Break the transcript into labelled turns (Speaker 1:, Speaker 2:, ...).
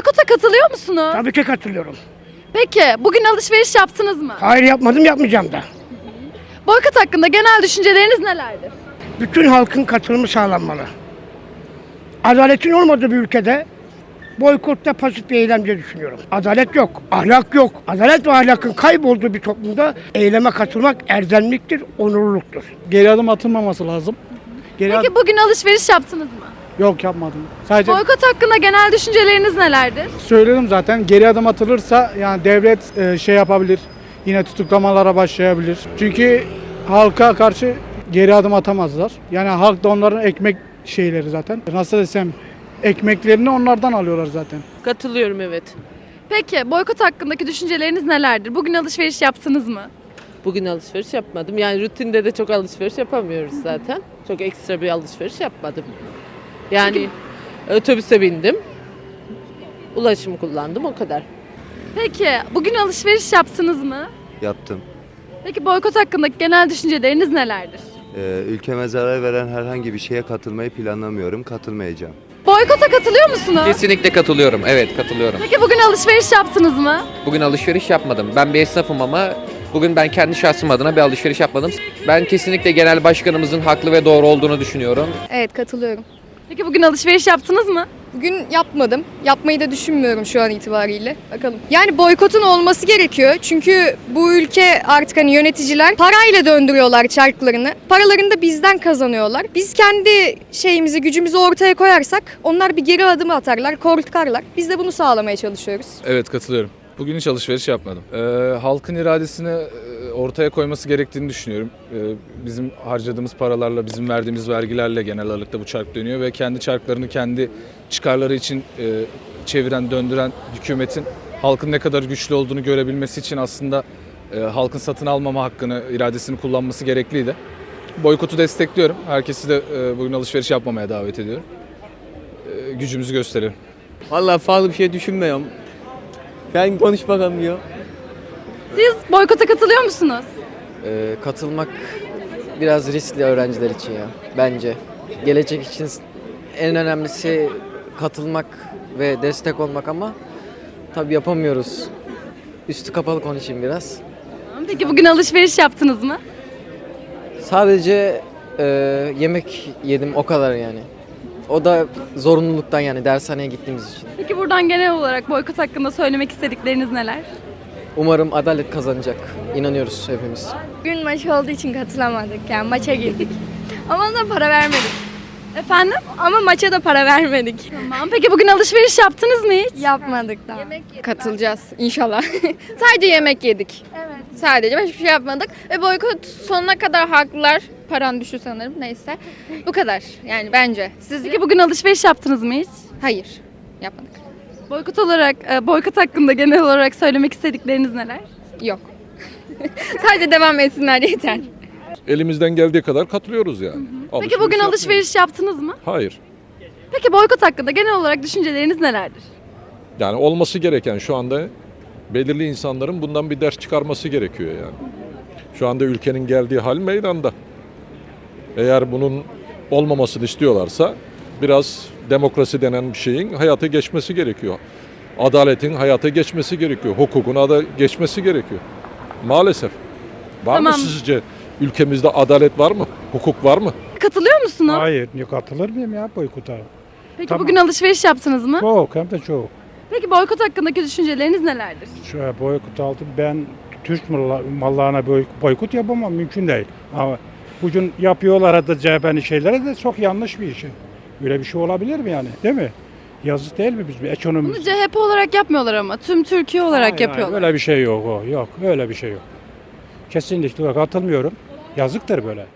Speaker 1: Boykota katılıyor musunuz?
Speaker 2: Tabii ki katılıyorum.
Speaker 1: Peki bugün alışveriş yaptınız mı?
Speaker 2: Hayır yapmadım yapmayacağım da.
Speaker 1: Boykot hakkında genel düşünceleriniz nelerdir?
Speaker 2: Bütün halkın katılımı sağlanmalı. Adaletin olmadığı bir ülkede boykotta pasif bir eylem diye düşünüyorum. Adalet yok, ahlak yok. Adalet ve ahlakın kaybolduğu bir toplumda eyleme katılmak erdemliktir, onurluluktur.
Speaker 3: Geri adım atılmaması lazım. Geri
Speaker 1: Peki bugün alışveriş yaptınız mı?
Speaker 3: Yok yapmadım. Sadece
Speaker 1: Boykot hakkında genel düşünceleriniz nelerdir?
Speaker 3: söyledim zaten geri adım atılırsa yani devlet e, şey yapabilir. Yine tutuklamalara başlayabilir. Çünkü halka karşı geri adım atamazlar. Yani halk da onların ekmek şeyleri zaten. Nasıl desem ekmeklerini onlardan alıyorlar zaten.
Speaker 4: Katılıyorum evet.
Speaker 1: Peki boykot hakkındaki düşünceleriniz nelerdir? Bugün alışveriş yaptınız mı?
Speaker 4: Bugün alışveriş yapmadım. Yani rutinde de çok alışveriş yapamıyoruz zaten. Çok ekstra bir alışveriş yapmadım. Yani otobüse bindim. Ulaşım kullandım o kadar.
Speaker 1: Peki bugün alışveriş yaptınız mı?
Speaker 5: Yaptım.
Speaker 1: Peki boykot hakkındaki genel düşünceleriniz nelerdir?
Speaker 5: Ee, ülkeme zarar veren herhangi bir şeye katılmayı planlamıyorum. Katılmayacağım.
Speaker 1: Boykota katılıyor musunuz?
Speaker 6: Kesinlikle katılıyorum. Evet katılıyorum.
Speaker 1: Peki bugün alışveriş yaptınız mı?
Speaker 6: Bugün alışveriş yapmadım. Ben bir esnafım ama bugün ben kendi şahsım adına bir alışveriş yapmadım. Ben kesinlikle genel başkanımızın haklı ve doğru olduğunu düşünüyorum.
Speaker 7: Evet katılıyorum.
Speaker 1: Peki bugün alışveriş yaptınız mı?
Speaker 7: Bugün yapmadım. Yapmayı da düşünmüyorum şu an itibariyle. Bakalım. Yani boykotun olması gerekiyor. Çünkü bu ülke artık hani yöneticiler parayla döndürüyorlar çarklarını. Paralarını da bizden kazanıyorlar. Biz kendi şeyimizi, gücümüzü ortaya koyarsak onlar bir geri adım atarlar, korkarlar. Biz de bunu sağlamaya çalışıyoruz.
Speaker 8: Evet katılıyorum. Bugün hiç alışveriş yapmadım. Ee, halkın iradesini ortaya koyması gerektiğini düşünüyorum. Ee, bizim harcadığımız paralarla, bizim verdiğimiz vergilerle genel ağırlıkta bu çark dönüyor ve kendi çarklarını kendi çıkarları için e, çeviren, döndüren hükümetin halkın ne kadar güçlü olduğunu görebilmesi için aslında e, halkın satın almama hakkını, iradesini kullanması gerekliydi. Boykotu destekliyorum. Herkesi de e, bugün alışveriş yapmamaya davet ediyorum. Gücümüzü gösterelim.
Speaker 9: Vallahi fazla bir şey düşünmüyorum. Sen konuş bakalım ya.
Speaker 1: Siz boykota katılıyor musunuz?
Speaker 9: Ee, katılmak biraz riskli öğrenciler için ya bence. Gelecek için en önemlisi katılmak ve destek olmak ama tabii yapamıyoruz. Üstü kapalı konuşayım biraz.
Speaker 1: Peki bugün alışveriş yaptınız mı?
Speaker 9: Sadece e, yemek yedim o kadar yani. O da zorunluluktan yani dershaneye gittiğimiz için.
Speaker 1: Peki buradan genel olarak boykot hakkında söylemek istedikleriniz neler?
Speaker 9: Umarım adalet kazanacak. İnanıyoruz hepimiz.
Speaker 7: Bugün maç olduğu için katılamadık. Yani maça girdik. Ama da para vermedik.
Speaker 1: Efendim?
Speaker 7: Ama maça da para vermedik.
Speaker 1: Tamam. Peki bugün alışveriş yaptınız mı hiç?
Speaker 7: Yapmadık daha. Katılacağız inşallah. Sadece yemek yedik. Evet. Sadece başka bir şey yapmadık. Ve boykot sonuna kadar haklılar. Paran düştü sanırım neyse. Bu kadar yani bence. Siz
Speaker 1: Peki bugün alışveriş yaptınız mı hiç?
Speaker 7: Hayır. Yapmadık.
Speaker 1: Boykot olarak, e, boykot hakkında genel olarak söylemek istedikleriniz neler?
Speaker 7: Yok. Sadece devam etsinler yeter.
Speaker 10: Elimizden geldiği kadar katılıyoruz yani.
Speaker 1: Peki
Speaker 10: Alışveriş
Speaker 1: bugün
Speaker 10: yapmıyoruz.
Speaker 1: alışveriş yaptınız mı?
Speaker 10: Hayır.
Speaker 1: Peki boykot hakkında genel olarak düşünceleriniz nelerdir?
Speaker 10: Yani olması gereken şu anda belirli insanların bundan bir ders çıkarması gerekiyor yani. Şu anda ülkenin geldiği hal meydanda. Eğer bunun olmamasını istiyorlarsa biraz demokrasi denen bir şeyin hayata geçmesi gerekiyor. Adaletin hayata geçmesi gerekiyor. Hukukun ada geçmesi gerekiyor. Maalesef. Var
Speaker 1: Tamam.
Speaker 10: mı sizce ülkemizde adalet var mı? Hukuk var mı?
Speaker 1: Katılıyor musunuz?
Speaker 3: Hayır, niye katılır mıyım ya boykota?
Speaker 1: Peki
Speaker 3: Tamam.
Speaker 1: bugün alışveriş yaptınız mı?
Speaker 3: Çok hem de çok.
Speaker 1: Peki boykot hakkındaki düşünceleriniz nelerdir?
Speaker 3: Şu boykot aldım. Ben Türk malla- mallarına boy- boykot yapamam. Mümkün değil. Ama bugün yapıyorlar da CHP'nin şeyleri de çok yanlış bir şey. Öyle bir şey olabilir mi yani? Değil mi? Yazık değil mi bizim ekonomimiz?
Speaker 1: Bunu CHP olarak yapmıyorlar ama tüm Türkiye olarak
Speaker 3: Hayır, hayır,
Speaker 1: yapıyorlar.
Speaker 3: Öyle bir şey yok o. Yok öyle bir şey yok. Kesinlikle katılmıyorum. Yazıktır böyle.